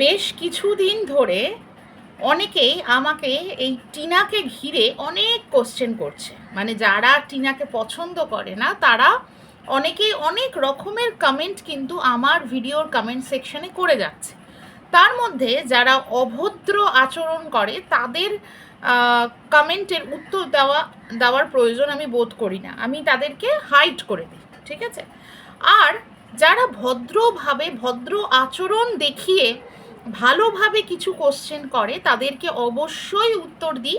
বেশ কিছুদিন ধরে অনেকেই আমাকে এই টিনাকে ঘিরে অনেক কোশ্চেন করছে। মানে যারা টিনাকে পছন্দ করে না, তারা অনেকেই অনেক রকমের কমেন্ট কিন্তু আমার ভিডিওর কমেন্ট সেকশনে করে যাচ্ছে। তার মধ্যে যারা অভদ্র আচরণ করে, তাদের কমেন্টের উত্তর দেওয়া, দেওয়ার প্রয়োজন আমি বোধ করি না। আমি তাদেরকে হাইট করে দিই, ঠিক আছে? আর যারা ভদ্রভাবে ভদ্র আচরণ দেখিয়ে ভালোভাবে কিছু কোশ্চেন করে, তাদেরকে অবশ্যই উত্তর দিই।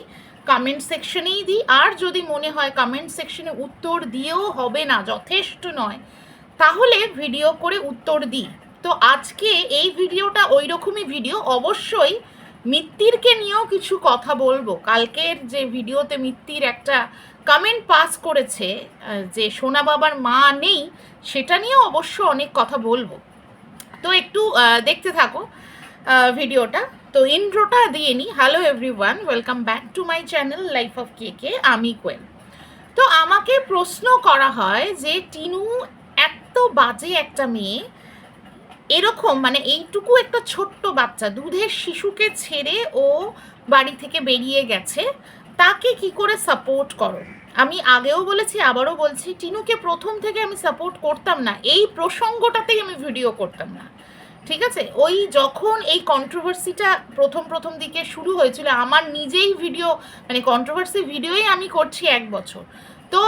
কমেন্ট সেকশনেই দিই। আর যদি মনে হয় কমেন্ট সেকশনে উত্তর দিয়েও হবে না, যথেষ্ট নয়, তাহলে ভিডিও করে উত্তর দিই। তো আজকে এই ভিডিওটা ওই রকমই ভিডিও অবশ্যই মিত্তিরকে নিয়েও কিছু কথা বলব। কালকের যে ভিডিওতে মিত্তির একটা কমেন্ট পাস করেছে যে সোনা বাবার মা নেই, সেটা নিয়েও অবশ্য অনেক কথা বলব। তো একটু দেখতে থাকো। ভিডিওটা। তো ইন্ট্রোটা দিয়ে নিই hello everyone welcome back to my channel life of K K আমি কোয়েল। তো আমাকে প্রশ্ন করা হয় যে, টিনু, এত বাজে একটা মেয়ে, এরকম মানে এইটুকু একটা ছোট্ট বাচ্চা, দুধের শিশুকে ছেড়ে ও বাড়ি থেকে বেরিয়ে গেছে, তাকে কি করে সাপোর্ট করো? আমি আগেও বলেছি, আবারও বলছি, টিনুকে প্রথম থেকে আমি সাপোর্ট করতাম না। এই প্রসঙ্গটাতেই আমি ভিডিও করতাম না। ঠিক আছে? ওই যখন এই কন্ট্রোভার্সিটা প্রথম প্রথম দিকে শুরু হয়েছিল, আমার নিজেই ভিডিও মানে কন্ট্রোভার্সি ভিডিওই আমি করছি এক বছর। তো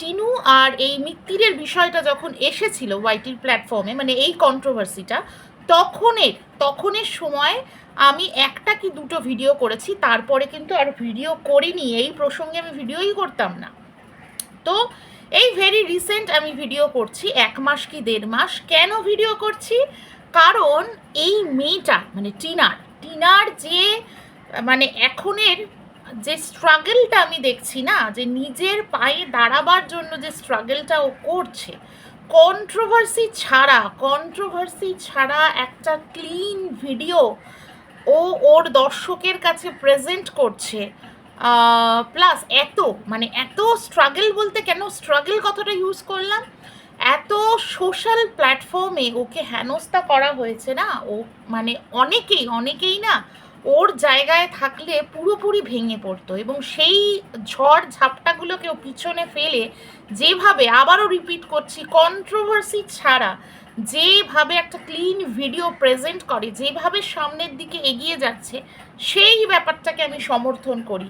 টিনু আর এই মিত্তিরের বিষয়টা যখন এসেছিল ওয়াইটির প্ল্যাটফর্মে মানে এই কন্ট্রোভার্সিটা তখনের তখনের সময় আমি একটা কি দুটো ভিডিও করেছি, তারপরে কিন্তু আর ভিডিও করিনি, এই প্রসঙ্গে আমি ভিডিওই করতাম না। তো, এই ভেরি রিসেন্ট আমি ভিডিও করছি, এক মাস কি দেড় মাস, কেন ভিডিও করছি? কারণ এই মেয়েটা মানে টিনার টিনার যে মানে এখনের যে স্ট্রাগলটা আমি দেখছি না, যে নিজের পায়ে দাঁড়াবার জন্য যে স্ট্রাগলটা ও করছে কন্ট্রোভার্সি ছাড়া কন্ট্রোভার্সি ছাড়া একটা ক্লিন ভিডিও ও ওর দর্শকের কাছে প্রেজেন্ট করছে। প্লাস এত মানে এত স্ট্রাগল বলতে কেন স্ট্রাগল কথাটা ইউজ করলাম? এত সোশ্যাল প্ল্যাটফর্মে ওকে হেনস্থা করা হয়েছে না? ও মানে অনেকেই অনেকেই না ওর জায়গায় থাকলে পুরোপুরি ভেঙে পড়তো এবং সেই ঝড় ঝাপটাগুলোকে ও পিছনে ফেলে যেভাবে আবারও রিপিট করছি কন্ট্রোভার্সি ছাড়া যেভাবে একটা ক্লিন ভিডিও প্রেজেন্ট করে যেভাবে সামনের দিকে এগিয়ে যাচ্ছে, সেই ব্যাপারটাকে আমি সমর্থন করি।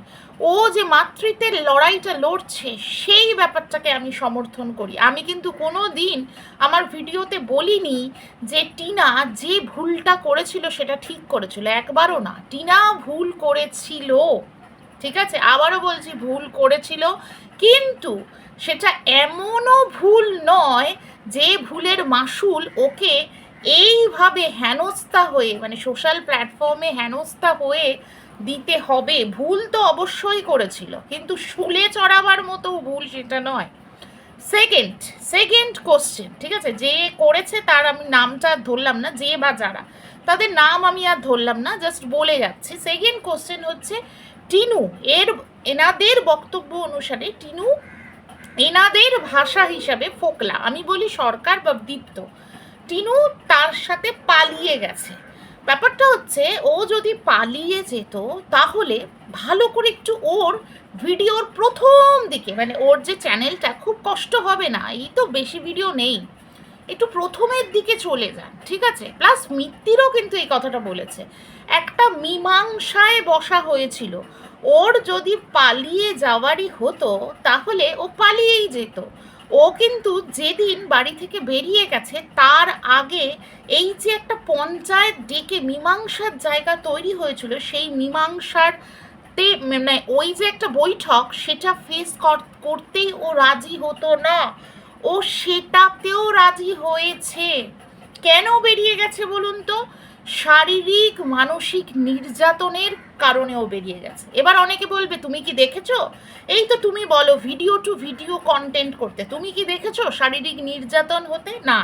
ও যে মাতৃত্বের লড়াইটা লড়ছে, সেই ব্যাপারটাকে আমি সমর্থন করি। আমি কিন্তু কোনো দিন আমার ভিডিওতে বলিনি যে টিনা যে ভুলটা করেছিল সেটা ঠিক করেছিল। একবারও না, টিনা ভুল করেছিল। ঠিক আছে? আবারও বলছি ভুল করেছিল, কিন্তু সেটা এমনও ভুল নয় যে ভুলের মাসুল ওকে এইভাবে হেনস্থা হয়ে মানে সোশ্যাল প্ল্যাটফর্মে হেনস্থা হয়ে দিতে হবে। ভুল তো অবশ্যই করেছিল, কিন্তু শুলে চড়াবার মতো ভুল সেটা নয়। সেকেন্ড সেকেন্ড কোশ্চেন ঠিক আছে? যে করেছে তার আমি নামটা ধরলাম না, যে বা যারা। তাদের নাম আমি আর ধরলাম না জাস্ট বলে যাচ্ছি। সেকেন্ড কোশ্চেন হচ্ছে, টিনু, এর, এনাদের বক্তব্য অনুসারে টিনু এনাদের ভাষা হিসাবে ফোকলা। আমি বলি সরকার বা দীপ্ত। টিনু তার সাথে পালিয়ে গেছে। ব্যাপারটা হচ্ছে, ও যদি পালিয়ে যেত, তাহলে ভালো করে একটু ওর ভিডিওর প্রথম দিকে মানে ওর যে চ্যানেলটা খুব কষ্ট হবে না। এই তো বেশি ভিডিও নেই। একটু প্রথমের দিকে চলে যান, ঠিক আছে? প্লাস মিত্তিরও কিন্তু এই কথাটা বলেছে। একটা মীমাংসায় বসা হয়েছিল। ওর যদি পালিয়ে যাওয়ারই হতো, তাহলে ও পালিয়েই যেত। ও কিন্তু যেদিন বাড়ি থেকে বেরিয়ে গেছে, তার আগে এই যে একটা পঞ্চায়েত ডেকে মীমাংসার জায়গা তৈরি হয়েছিল, সেই মীমাংসার তে মানে ওই যে একটা বৈঠক, সেটা ফেস করতেই ও রাজি হতো না। ও সেটাতেও রাজি হয়েছে। কেন বেরিয়ে গেছে বলুন তো? শারীরিক, মানসিক নির্যাতনের কারণেও বেরিয়ে গেছে। এবার অনেকে বলবে, তুমি কি দেখেছ? এই তো তুমি বলো ভিডিও টু ভিডিও কন্টেন্ট করতে। তুমি কি দেখেছ শারীরিক নির্যাতন হতে? না।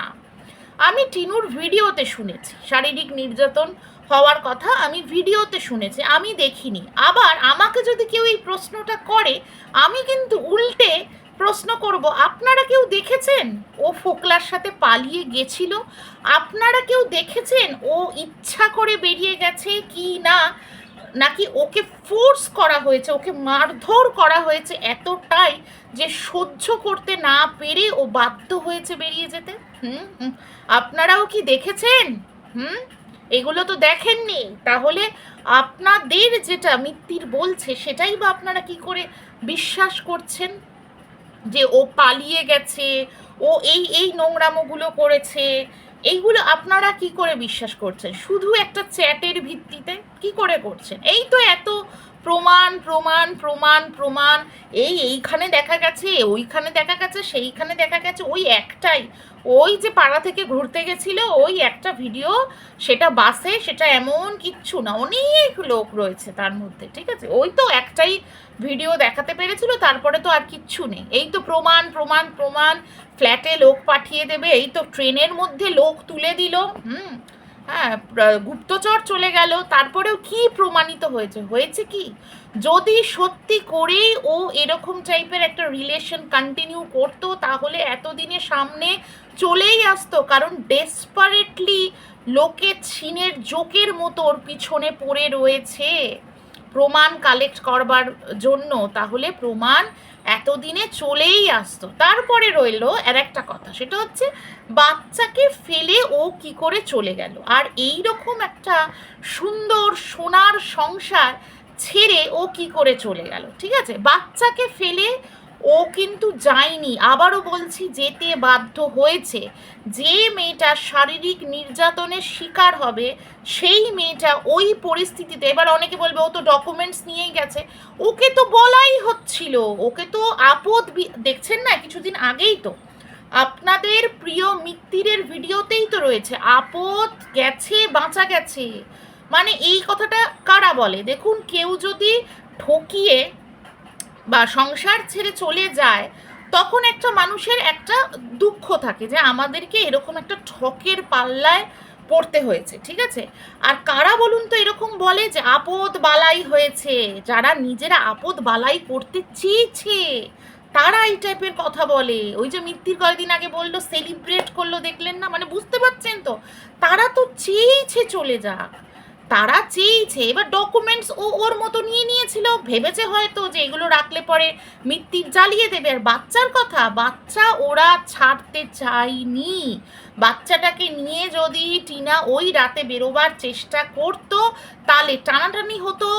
আমি টিনুর ভিডিওতে শুনেছি, শারীরিক নির্যাতন হওয়ার কথা আমি ভিডিওতে শুনেছি, আমি দেখিনি। আবার আমাকে যদি কেউ এই প্রশ্নটা করে, আমি কিন্তু উল্টে প্রশ্ন করব, আপনারা কেউ দেখেছেন? ও ফোকলার সাথে পালিয়ে গেছিল। আপনারা কেউ দেখেছেন? ও ইচ্ছা করে বেরিয়ে গেছে কি না? নাকি ওকে ফোর্স করা হয়েছে, ওকে মারধর করা হয়েছে এতটাই যে সহ্য করতে না পেরে ও বাধ্য হয়েছে বেরিয়ে যেতে? হুম। আপনারাও কি দেখেছেন? হুম, এগুলো তো দেখেননি। তাহলে আপনাদের যেটা মিত্তির বলছে, সেটাই বা আপনারা কি করে বিশ্বাস করছেন? যে ও পালিয়ে গেছে, ও এই এই নোংরামোগুলো করেছে, এইগুলো আপনারা কি করে বিশ্বাস করছেন? শুধু একটা চ্যাটের ভিত্তিতে কি করে করছেন? এই তো এত প্রমাণ প্রমাণ প্রমাণ প্রমাণ। এই এইখানে দেখা গেছে, ওইখানে দেখা গেছে, সেইখানে দেখা গেছে, ওই একটাই। ওই যে পাড়া থেকে ঘুরতে গেছিল, ওই একটা ভিডিও, সেটা বাসে, সেটা এমন কিচ্ছু না, অনেক লোক রয়েছে তার মধ্যে, ঠিক আছে? ওই তো একটাই ভিডিও দেখাতে পেরেছিল, তারপরে তো আর কিচ্ছু নেই। এই তো প্রমাণ প্রমাণ প্রমাণ, ফ্ল্যাটে লোক পাঠিয়ে দেবে, এই তো ট্রেনের মধ্যে লোক তুলে দিল, হুম? হ্যাঁ গুপ্তচর চলে গেল, তারপরেও কি প্রমাণিত হয়েছে? হয়েছে কি? যদি সত্যি করেই ও এরকম টাইপের একটা রিলেশন কন্টিনিউ করতো, তাহলে এতদিনে সামনে চলেই আসতো, কারণ ডেসপারেটলি লোকে ছিনের জোকের মতো ওর পিছনে পড়ে রয়েছে। প্রমাণ কালেক্ট করবার জন্য, তাহলে প্রমাণ এতদিনে চলেই আসতো। তারপরে রইল আর একটা কথা, সেটা হচ্ছে বাচ্চাকে ফেলে ও কি করে চলে গেল? আর এই রকম একটা সুন্দর সোনার সংসার ছেড়ে ও কি করে চলে গেল? ঠিক আছে? বাচ্চাকে ফেলে ও কিন্তু যায়নি। আবারও বলছি, যেতে বাধ্য হয়েছে। যে মেয়েটা শারীরিক নির্যাতনের শিকার হবে, সেই মেয়েটা ওই পরিস্থিতিতে, এবার অনেকে বলবে ও তো ডকুমেন্টস নিয়েই গেছে। ওকে তো বলাই হচ্ছিল। ওকে তো আপদ দেখছেন না, কিছুদিন আগেই তো। আপনাদের প্রিয় মিত্তিরের ভিডিওতেই তো রয়েছে, আপদ গেছে, বাঁচা গেছে। মানে এই কথাটা কারা বলে? দেখুন, কেউ যদি ঠকিয়ে বা সংসার ছেড়ে চলে যায়, তখন একটা মানুষের একটা দুঃখ থাকে যে আমাদেরকে এরকম একটা ঠকের পাল্লায় পড়তে হয়েছে, ঠিক আছে? আর কারা বলুন তো এরকম বলে যে আপদ বালাই হয়েছে, যারা নিজেরা আপদ বালাই করতে চেয়েছে, তারা এই টাইপের কথা বলে। ওই যে মিত্তির কয়েকদিন আগে বলল সেলিব্রেট করল, দেখলেন না? মানে বুঝতে পারছেন তো? তারা তো চেয়েছে চলে যাক। তারা চেয়েছে, এবার ডকুমেন্টস ও ওর মতো নিয়ে নিয়েছিল। ভেবেছে হয়তো যে এগুলো রাখলে পরে মৃত্যুর জ্বালিয়ে দেবে। আর বাচ্চার কথা, বাচ্চা ওরা ছাড়তে চায়নি। বাচ্চাটাকে নিয়ে যদি টিনা ওই রাতে বেরোবার চেষ্টা করতো, তাহলে টানাটানি হতো,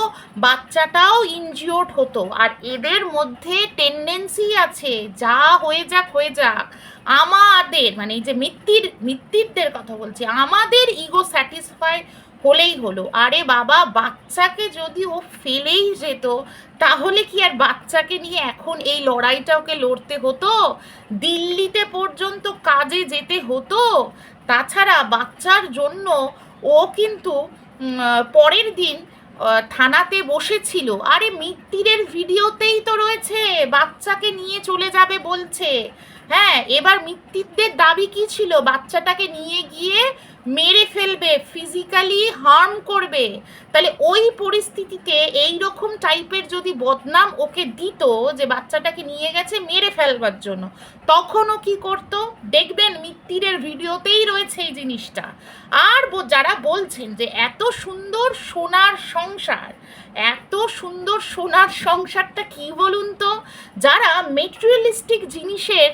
বাচ্চাটাও ইনজিওর্ড হতো। আর এদের মধ্যে টেন্ডেন্সি আছে, যা হয়ে যাক হয়ে যাক। আমাদের মানে এই যে মৃত্যুর মৃত্যুদের কথা বলছি, আমাদের ইগো স্যাটিসফাই হলেই হলো। আরে বাবা, বাচ্চাকে যদি ও ফেলেই যেত, তাহলে কি আর বাচ্চাকে নিয়ে এখন এই লড়াইটা ওকে লড়তে হতো? দিল্লিতে পর্যন্ত কাজে যেতে হতো? তাছাড়া বাচ্চার জন্য ও কিন্তু পরের দিন থানাতে বসেছিল। আরে মিত্তিরের ভিডিওতেই তো রয়েছে, বাচ্চাকে নিয়ে চলে যাবে বলছে। হ্যাঁ এবার মিত্তিরদের দাবি কি ছিল? বাচ্চাটাকে নিয়ে গিয়ে মেরে ফেলবে ফিজিক্যালি হার্ম করবে। তাহলে ওই পরিস্থিতিতে এই রকম টাইপের যদি বদনাম ওকে দিত যে বাচ্চাটাকে নিয়ে গেছে মেরে ফেলবার জন্য, তখনও কি করত? দেখবেন মিত্তিরের ভিডিওতেই রয়েছে এই জিনিসটা। আর যারা বলছেন যে এত সুন্দর সোনার সংসার, এত সুন্দর সোনার সংসারটা কি বলুন তো? যারা মেটেরিয়ালিস্টিক জিনিসের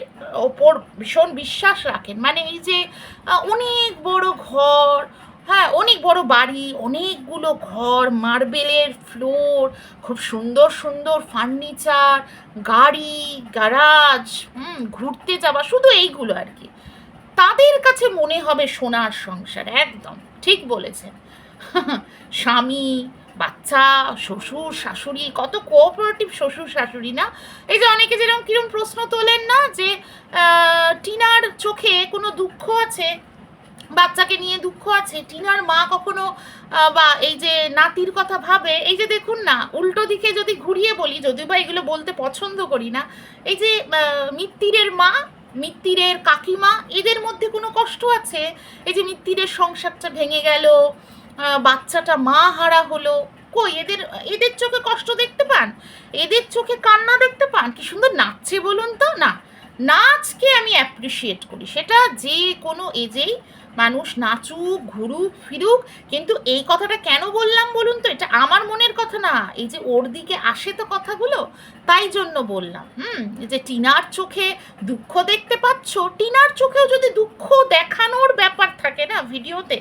ওপর ভীষণ বিশ্বাস রাখেন মানে এই যে অনেক বড় ঘর। হ্যাঁ অনেক বড় বাড়ি, অনেকগুলো ঘর, মার্বেলের ফ্লোর, খুব সুন্দর সুন্দর ফার্নিচার, গাড়ি, গ্যারাজ, হুম, ঘুরতে যাওয়া, শুধু এইগুলো আর কি। তাদের কাছে মনে হবে সোনার সংসার, একদম, ঠিক বলেছেন। স্বামী, বাচ্চা, শ্বশুর, শাশুড়ি, কত কোঅপারেটিভ শ্বশুর, শাশুড়ি না? এই যে অনেকে যেরকম কিরম প্রশ্ন তোলেন না যে টিনার চোখে কোনো দুঃখ আছে? বাচ্চাকে নিয়ে দুঃখ আছে, টিনার মা কখনো বা এই যে নাতির কথা ভাবে, এই যে দেখুন না, উল্টো দিকে যদি ঘুরিয়ে বলি, যদিও বা এগুলো বলতে পছন্দ করি না, এই যে মিত্তিরের মা, মিত্তিরের কাকিমা, এদের মধ্যে কোনো কষ্ট আছে? এই যে মিত্তিরের সংসারটা ভেঙে গেল বাচ্চাটা মা হারা হলো, কই এদের এদের চোখে কষ্ট দেখতে পান? এদের চোখে কান্না দেখতে পান? কি সুন্দর নাচছে বলুন তো? না, নাচকে আমি অ্যাপ্রিসিয়েট করি। সেটা যে কোনো এজেই মানুষ নাচুক, ঘুরুক, ফিরুক, কিন্তু এই কথাটা কেন বললাম বলুন তো? এটা আমার মনের কথা না। এই যে ওর দিকে আসে তো কথাগুলো, তাই জন্য বললাম। হুম যে টিনার চোখে দুঃখ দেখতে পাচ্ছ? টিনার চোখেও যদি দুঃখ দেখানোর ব্যাপার থাকে না ভিডিওতে,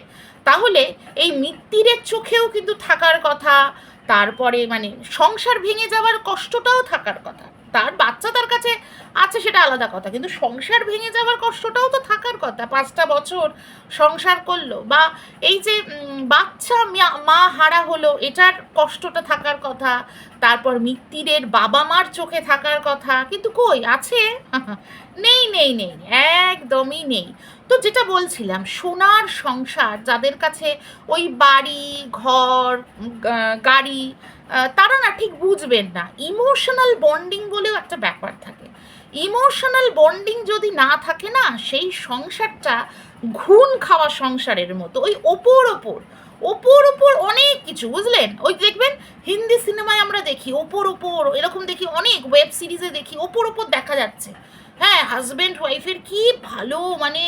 তাহলে এই মিত্তিরের চোখেও কিন্তু থাকার কথা, তারপরে মানে সংসার ভেঙে যাওয়ার কষ্টটাও থাকার কথা। তার বাচ্চা তার কাছে আছে সেটা আলাদা কথা, কিন্তু সংসার ভেঙে যাওয়ার কষ্টটাও তো থাকার কথা। পাঁচটা বছর সংসার করল বা এই যে বাচ্চা মা- হারা হলো, এটার কষ্টটা থাকার কথা তারপর মিত্তিরের বাবা মার চোখে থাকার কথা। কিন্তু কই? আছে? নেই নেই নেই, একদমই নেই। তো যেটা বলছিলাম, সোনার সংসার যাদের কাছে ওই বাড়ি, ঘর গাড়ি তারা না ঠিক বুঝবেন না। ইমোশনাল বন্ডিং বলেও একটা ব্যাপার থাকে। ইমোশনাল বন্ডিং যদি না থাকে না, সেই সংসারটা ঘুণ খাওয়া সংসারের মতো। ওই ওপর ওপর। ওপর ওপর অনেক কিছু, বুঝলেন? ওই দেখবেন, হিন্দি সিনেমায় আমরা দেখি, ওপর ওপর, এরকম দেখি অনেক ওয়েব সিরিজে দেখি, ওপর ওপর দেখা যাচ্ছে। হ্যাঁ হাজব্যান্ড ওয়াইফের কি ভালো মানে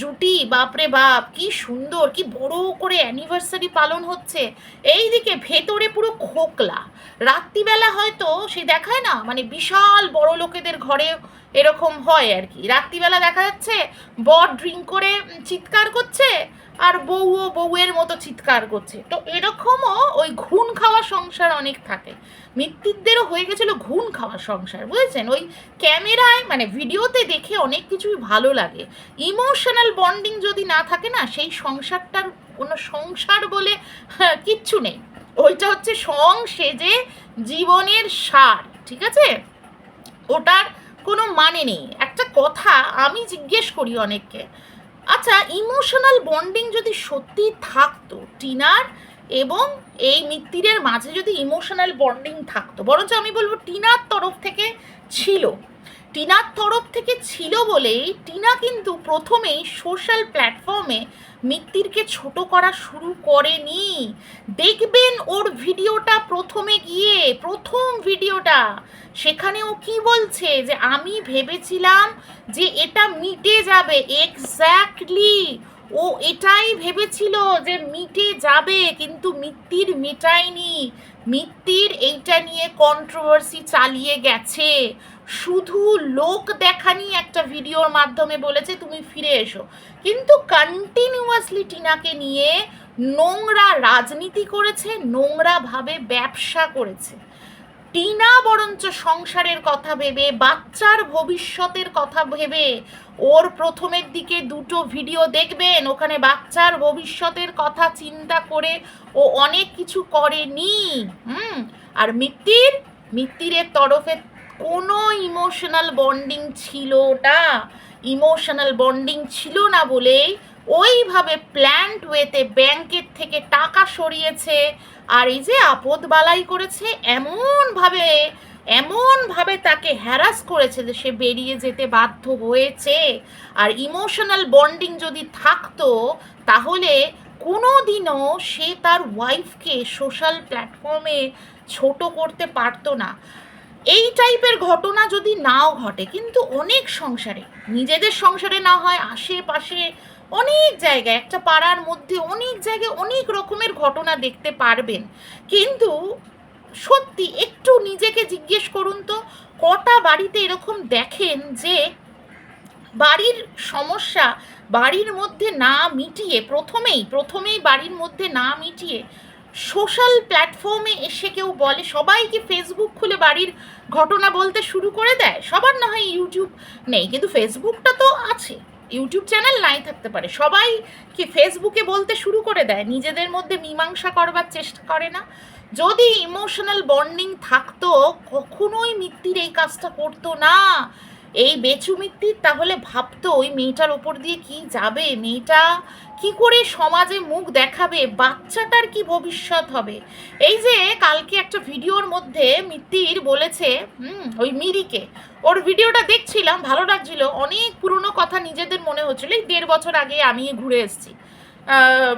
জুটি, বাপরে বাপ, কি সুন্দর, কি বড় করে অ্যানিভার্সারি পালন হচ্ছে। এইদিকে ভেতরে পুরো খোকলা। রাত্রিবেলা হয়তো সে দেখায় না মানে বিশাল বড় লোকেদের ঘরে এরকম হয় আর কি। রাত্রিবেলা দেখা যাচ্ছে, বর ড্রিঙ্ক করে চিৎকার করছে আর বউও বউয়ের মতো চিৎকার করছে। তো এরকমও ওই ঘুণ খাওয়া সংসার অনেক থাকে। মৃত্যুদেরও হয়ে গেছিল ঘুণ খাওয়া সংসার বুঝেছেন? ওই ক্যামেরায় মানে ভিডিওতে দেখে অনেক কিছুই ভালো লাগে। ইমোশনাল বন্ডিং যদি না থাকে না সেই সংসারটার কোনো সংসার বলে হ্যাঁ, কিচ্ছু নেই। ওইটা হচ্ছে সং সেজে জীবনের সার ঠিক আছে? ওটার কোনো মানে নেই। একটা কথা আমি জিজ্ঞেস করি অনেককে আচ্ছা ইমোশনাল বন্ডিং যদি সত্যি থাকতো টিনার এবং এই মিত্তিরের মাঝে যদি ইমোশনাল বন্ডিং থাকতো, বরঞ্চ আমি বলব টিনার তরফ থেকে ছিল। টিনার তরফ থেকে ছিল বলেই টিনা কিন্তু প্রথমেই সোশ্যাল প্ল্যাটফর্মে মিত্তিরকে ছোট করা শুরু করেনি। দেখবেন ওর ভিডিওটা প্রথমে গিয়ে, প্রথম ভিডিওটা। সেখানে ও কি বলছে যে, আমি ভেবেছিলাম যে এটা মিটে যাবে। এক্স্যাক্টলি ও এটাই ভেবেছিল যে মিটে যাবে, কিন্তু মিত্তির মেটায়নি। মিত্তির এইটা নিয়ে কন্ট্রোভার্সি চালিয়ে গেছে। শুধু লোক দেখানি একটা ভিডিওর মাধ্যমে বলেছে, তুমি ফিরে এসো। কিন্তু কন্টিনিউয়াসলি টিনাকে নিয়ে নোংরা রাজনীতি করেছে নোংরাভাবে ব্যবসা করেছে। টিনা বরঞ্চ সংসারের কথা ভেবে, বাচ্চার ভবিষ্যতের কথা ভেবে, ওর প্রথমের দিকে দুটো ভিডিও দেখবেন, ওখানে বাচ্চার ভবিষ্যতের কথা চিন্তা করে ও অনেক কিছু করেনি। হুম, আর মিত্তির, মিত্তিরের তরফে কোনো ইমোশনাল বন্ডিং ছিল না ইমোশনাল বন্ডিং ছিল না বলেই ওইভাবে প্ল্যান্ট ওয়েতে ব্যাংকের থেকে টাকা সরিয়েছে। আর এই যে আপদ বালাই করেছে, এমনভাবে এমনভাবে তাকে হ্যারাস করেছে যে সে বেরিয়ে যেতে বাধ্য হয়েছে। আর ইমোশনাল বন্ডিং যদি থাকতো, তাহলে কোনো দিনও সে তার ওয়াইফকে সোশ্যাল প্ল্যাটফর্মে ছোট করতে পারতো না। এই টাইপের ঘটনা যদি নাও ঘটে, কিন্তু অনেক সংসারে, নিজেদের সংসারে না হয়, আশেপাশে অনেক জায়গায়, একটা পাড়ার মধ্যে অনেক জায়গায় অনেক রকমের ঘটনা দেখতে পারবেন। কিন্তু সত্যি একটু নিজেকে জিজ্ঞেস করুন তো, কটা বাড়িতে এরকম দেখেন যে বাড়ির সমস্যা বাড়ির মধ্যে না মিটিয়ে, প্রথমেই প্রথমেই বাড়ির মধ্যে না মিটিয়ে সোশ্যাল প্ল্যাটফর্মে এসে কেউ বলে, সবাই কি ফেসবুক খুলে বাড়ির ঘটনা বলতে শুরু করে দেয়? সবার না হয় ইউটিউব নেই, কিন্তু ফেসবুকটা তো আছে। ইউটিউব চ্যানেল নাই থাকতে পারে। সবাই কি ফেসবুকে বলতে শুরু করে দেয়? নিজেদের মধ্যে মীমাংসা করবার চেষ্টা করে না? যদি ইমোশনাল বন্ডিং থাকতো, কখনোই মিত্তির এই কাজটা করতো না। এই বেচু মিত্তির তাহলে ভাবতো, ওই মেয়েটার ওপর দিয়ে কি যাবে? মেয়েটা কি করে সমাজে মুখ দেখাবে? বাচ্চাটার কি ভবিষ্যৎ হবে? এই যে কালকে একটা ভিডিওর মধ্যে মিত্তির বলেছে, হুম, ওই মিরিকে। ওর ভিডিওটা দেখছিলাম, ভালো লাগছিল। অনেক পুরনো কথা নিজেদের মনে হচ্ছিল। এই দেড় বছর আগে আমি ঘুরে এসেছি।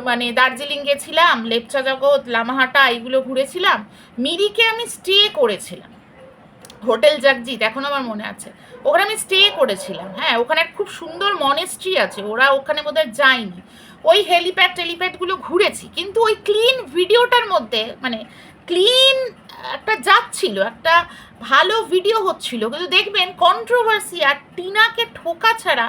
মানে দার্জিলিং গেছিলাম লেপচা জগৎ লামাহাটা, এইগুলো ঘুরেছিলাম। মিরিকে আমি স্টে করেছিলাম। হোটেল জাগজিৎ, এখন আমার মনে আছে। ওখানে আমি স্টে করেছিলাম হ্যাঁ। ওখানে খুব সুন্দর মনেস্ট্রি আছে। ওরা ওখানে বোধহয় যায়নি। ওই হেলিপ্যাড টেলিপ্যাডগুলো ঘুরেছি, কিন্তু ওই ক্লিন ভিডিওটার মধ্যে মানে ক্লিন একটা যাচ্ছিল একটা ভালো ভিডিও হচ্ছিল, কিন্তু দেখবেন কন্ট্রোভার্সি আর টিনাকে ঠোকা ছাড়া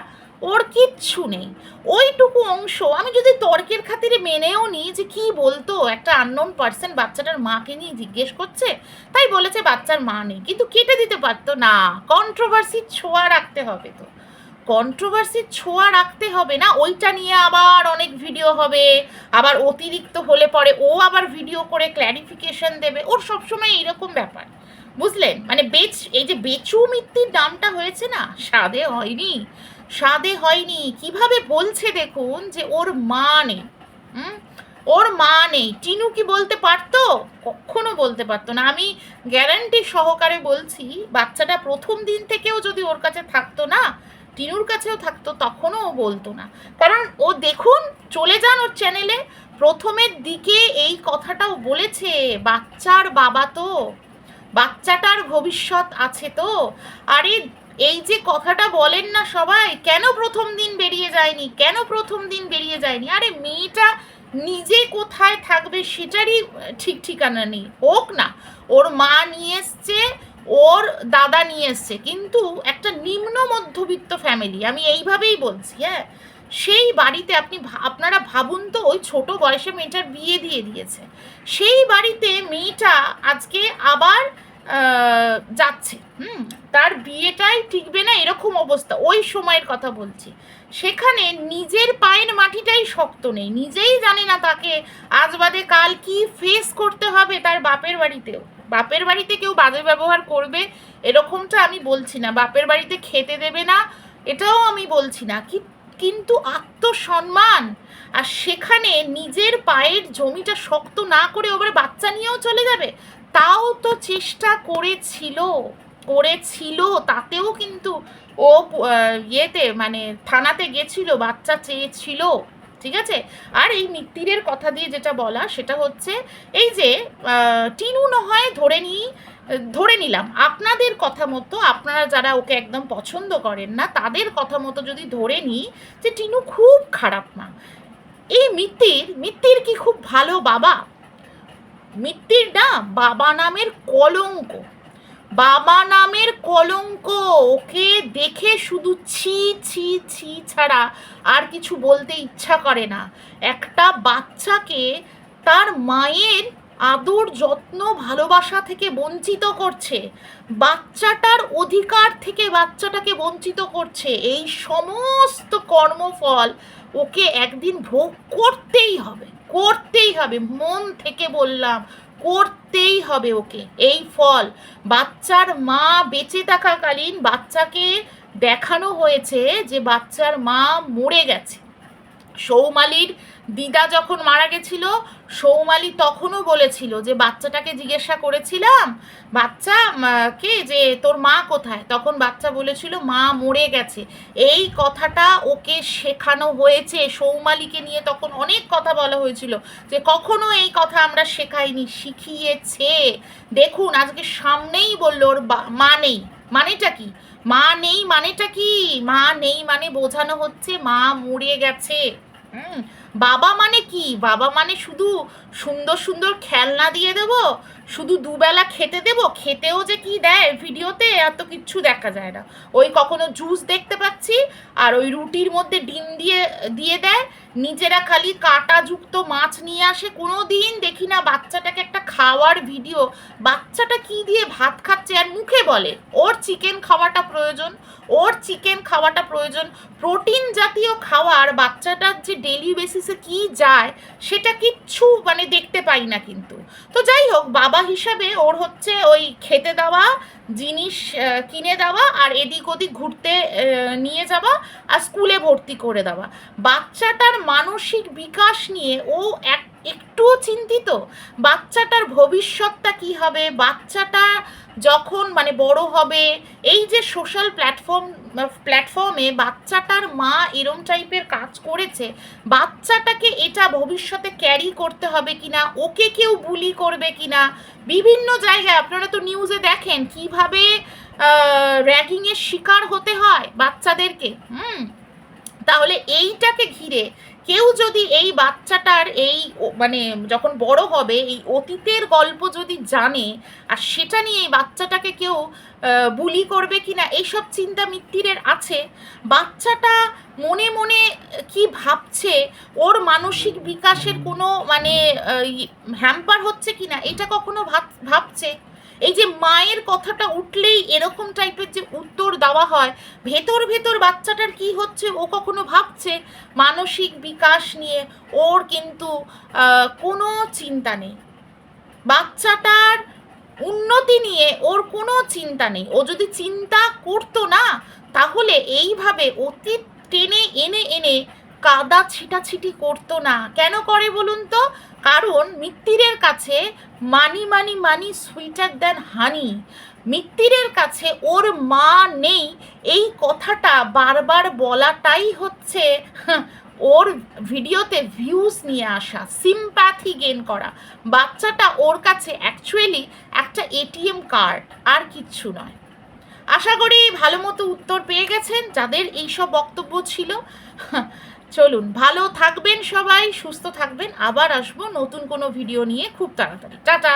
ওর কিচ্ছু নেই। ওইটুকু অংশ, আমি যদি তর্কের খাতিরে মেনেও নিই যে কি বলতো, একটা আননোন পার্সন বাচ্চাটার মাকে নিয়ে জিজ্ঞেস করছে, তাই বলেছে বাচ্চার মা নেই, কিন্তু কেটে দিতে পারতো না কন্ট্রোভার্সি ছোঁয়া রাখতে হবে তো। কন্ট্রোভার্সির ছোঁয়া রাখতে হবে না, ওইটা নিয়ে আবার অনেক ভিডিও হবে, আবার অতিরিক্ত হলে পরে ও আবার ভিডিও করে ক্ল্যারিফিকেশন দেবে, ওর সবসময় এইরকম ব্যাপার, বুঝলেন? মানে বেচ, এই যে বেচু মিত্তির নামটা হয়েছে না স্বাদে হয়নি স্বাদে হয়নি, কীভাবে বলছে দেখুন যে ওর মা নেই ওর মা নেই, টিনু কি বলতে পারতো? কখনো বলতে পারতো না, আমি গ্যারান্টি সহকারে বলছি, বাচ্চাটা প্রথম দিন থেকেও যদি ওর কাছে থাকতো না টিনুর কাছেও থাকতো, তখনও ও বলতো না। কারণ ও দেখুন, চলে যান ওর চ্যানেলে প্রথমের দিকে এই কথাটাও বলেছে, বাচ্চার বাবা তো। বাচ্চাটার ভবিষ্যৎ আছে তো। আরে, এই যে কথাটা বলেন না সবাই, কেন প্রথম দিন বেরিয়ে যায়নি? কেন প্রথম দিন বেরিয়ে যায়নি? আরে, মেয়েটা নিজে কোথায় থাকবে সেটারই ঠিক ঠিকানা নেই। হোক না, ওর মা নিয়ে এসছে ওর দাদা নিয়ে এসছে, কিন্তু একটা নিম্ন মধ্যবিত্ত ফ্যামিলি আমি এইভাবেই বলছি হ্যাঁ? সেই বাড়িতে আপনি আপনারা ভাবুন তো, ওই ছোট বয়সে মেয়েটার বিয়ে দিয়ে দিয়েছে। সেই বাড়িতে মেয়েটা আজকে আবার যাচ্ছে, হুম? তার বিয়েটাই টিকবে না এরকম অবস্থা, ওই সময়ের কথা বলছি। সেখানে নিজের পায়ের মাটিটাই শক্ত নেই, নিজেই জানে না তাকে, আজ বাদে কাল কি ফেস করতে হবে তার বাপের বাড়িতেও। বাপের বাড়িতে কেউ বাজে ব্যবহার করবে, এরকমটা আমি বলছি না। বাপের বাড়িতে খেতে দেবে না, এটাও আমি বলছি না। কি কিন্তু আত্মসম্মান, আর সেখানে নিজের পায়ের জমিটা শক্ত না করে ওবার বাচ্চা নিয়েও চলে যাবে, তাও তো চেষ্টা করেছিল করেছিল, তাতেও কিন্তু ও ইয়েতে মানে থানাতে গেছিল, বাচ্চা চেয়েছিল। ঠিক আছে? আর এই মিত্তিরের কথা দিয়ে যেটা বলা, সেটা হচ্ছে এই যে টিনু নহয় ধরে নিই ধরে নিলাম, আপনাদের কথা মতো, আপনারা যারা ওকে একদম পছন্দ করেন না, তাদের কথা মতো যদি ধরে নিই যে টিনু খুব খারাপ না এই মিত্তির মিত্তির কি খুব ভালো বাবা? মিত্তির না বাবা নামের কলঙ্ক। বাবা নামের কলঙ্ক, ওকে দেখে শুধু ছি ছি ছি ছাড়া আর কিছু বলতে ইচ্ছা করে না। একটা বাচ্চাকে তার মায়ের আদর, যত্ন, ভালোবাসা থেকে বঞ্চিত করছে। বাচ্চাটার অধিকার থেকে বাচ্চাটাকে বঞ্চিত করছে। এই সমস্ত কর্মফল ওকে একদিন ভোগ করতেই হবে করতেই হবে। মন থেকে বললাম করতেই হবে ওকে। এই ফল। বাচ্চার মা বেঁচে থাকাকালীন বাচ্চাকে দেখানো হয়েছে যে বাচ্চার মা মরে গেছে। সৌমালির দিদা যখন মারা গেছিল, সৌমালি তখনও বলেছিল যে, বাচ্চাটাকে জিজ্ঞাসা করেছিলাম, বাচ্চা কে যে, তোর মা কোথায়? তখন বাচ্চা বলেছিল, মা মরে গেছে। এই কথাটা ওকে শেখানো হয়েছে। সৌমালিকে নিয়ে তখন অনেক কথা বলা হয়েছিল যে, কখনো এই কথা আমরা শেখাইনি, শিখিয়েছে। দেখুন, আজকে সামনেই বলল ওর মা নেই। মানেটা কি? মা নেই মানেটা কি? মা নেই মানে বোঝানো হচ্ছে মা মরে গেছে। হুম? বাবা মানে কি? বাবা মানে শুধু সুন্দর সুন্দর খেলনা দিয়ে দেবো, শুধু দুবেলা খেতে দেবো, খেতেও যে কি দেয় ভিডিওতে এত কিচ্ছু দেখা যায় না। ওই কখনো জুস দেখতে পাচ্ছি, আর ওই রুটির মধ্যে ডিম দিয়ে দিয়ে দেয়। নিজেরা খালি কাঁটাযুক্ত মাছ নিয়ে আসে। কোনো দিন দেখি না বাচ্চাটাকে একটা খাওয়ার ভিডিও। বাচ্চাটা কি দিয়ে ভাত খাচ্ছে আর মুখে বলে? ওর চিকেন খাওয়াটা প্রয়োজন, ওর চিকেন খাওয়াটা প্রয়োজন। প্রোটিন জাতীয় খাওয়ার বাচ্চাটার যে ডেলি বেসিসে কি যায়, সেটা কিচ্ছু মানে দেখতে পাই না কিন্তু। তো যাই হোক, বাবা হিসাবে ওর হচ্ছে ওই খেতে দেওয়া, জিনিস কিনে দেওয়া আর এদিক ওদিক ঘুরতে নিয়ে যাওয়া আর স্কুলে ভর্তি করে দেওয়া। বাচ্চাটার মানসিক বিকাশ নিয়ে ও এক একটুও চিন্তিত? বাচ্চাটার ভবিষ্যৎটা কি হবে? বাচ্চাটা যখন মানে বড় হবে, এই যে সোশ্যাল প্ল্যাটফর্ম প্ল্যাটফর্মে বাচ্চাটার মা এরম টাইপের কাজ করেছে, বাচ্চাটাকে এটা ভবিষ্যতে ক্যারি করতে হবে কিনা? ওকে কেউ বুলি করবে কিনা? বিভিন্ন জায়গায় আপনারা তো নিউজে দেখেন কীভাবে র্যাগিংয়ের শিকার হতে হয় বাচ্চাদেরকে। হুম? তাহলে এইটাকে ঘিরে কেউ যদি এই বাচ্চাটার এই মানে যখন বড় হবে, এই অতীতের গল্প যদি জানে, আর সেটা নিয়ে এই বাচ্চাটাকে কেউ বুলি করবে কি না এইসব চিন্তা মিত্তিরের আছে। বাচ্চাটা মনে মনে কি ভাবছে, ওর মানসিক বিকাশের কোনো মানে হ্যাম্পার হচ্ছে কি না এটা কখনো ভাব- ভাবছে? এই যে মায়ের কথাটা উঠলেই এরকম টাইপের যে উত্তর দেওয়া হয়, ভেতর ভেতর বাচ্চাটার কি হচ্ছে ও কখনো ভাবছে? মানসিক বিকাশ নিয়ে ওর কিন্তু কোনো চিন্তা নেই। বাচ্চাটার উন্নতি নিয়ে ওর কোনো চিন্তা নেই। ও যদি চিন্তা করতো না, তাহলে এইভাবে অতীত টেনে এনে এনে কাদা ছিটাছিটি করতো না। কেন করে বলুন তো? কারণ মিত্তিরের কাছে মানি মানি মানি সুইটার দেন হানি মিত্তিরের কাছে ওর মা নেই এই কথাটা বারবার বলাটাই হচ্ছে হাহ, ওর ভিডিওতে ভিউজ নিয়ে আসা সিম্প্যাথি গেন করা। বাচ্চাটা ওর কাছে অ্যাকচুয়ালি একটা এটিএম কার্ড আর কিচ্ছু নয়। আশা করি ভালো মতো উত্তর পেয়ে গেছেন যাদের এইসব বক্তব্য ছিল। চলুন, ভালো থাকবেন সবাই, সুস্থ থাকবেন। আবার আসব নতুন কোনো ভিডিও নিয়ে খুব তাড়াতাড়ি। টাটা!